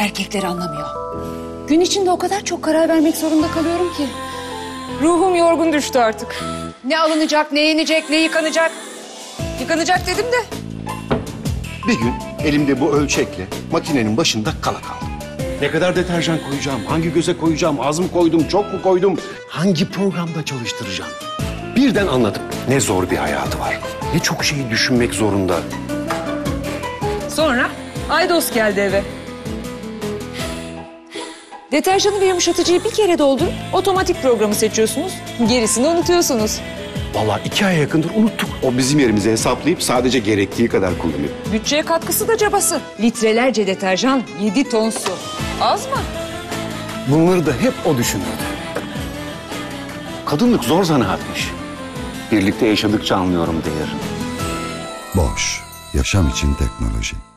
erkekleri anlamıyor. Gün içinde o kadar çok karar vermek zorunda kalıyorum ki. Ruhum yorgun düştü artık. Ne alınacak, ne yenecek, ne yıkanacak. Yıkanacak dedim de. Bir gün elimde bu ölçekle makinenin başında kala kaldım. Ne kadar deterjan koyacağım, hangi göze koyacağım, az mı koydum, çok mu koydum, hangi programda çalıştıracağım? Birden anladım. Ne zor bir hayatı var. Ne çok şeyi düşünmek zorunda. Sonra Aydos geldi eve. Deterjanı ve yumuşatıcıyı bir kere doldurup otomatik programı seçiyorsunuz. Gerisini unutuyorsunuz. Vallahi iki aya yakındır unuttuk. O bizim yerimize hesaplayıp sadece gerektiği kadar kullanıyor. Bütçeye katkısı da cabası. Litrelerce deterjan, 7 ton su. Az mı? Bunları da hep o düşünürdü. Kadınlık zor zanaatmış. Birlikte yaşadıkça anlıyorum değerini. Boş, yaşam için teknoloji.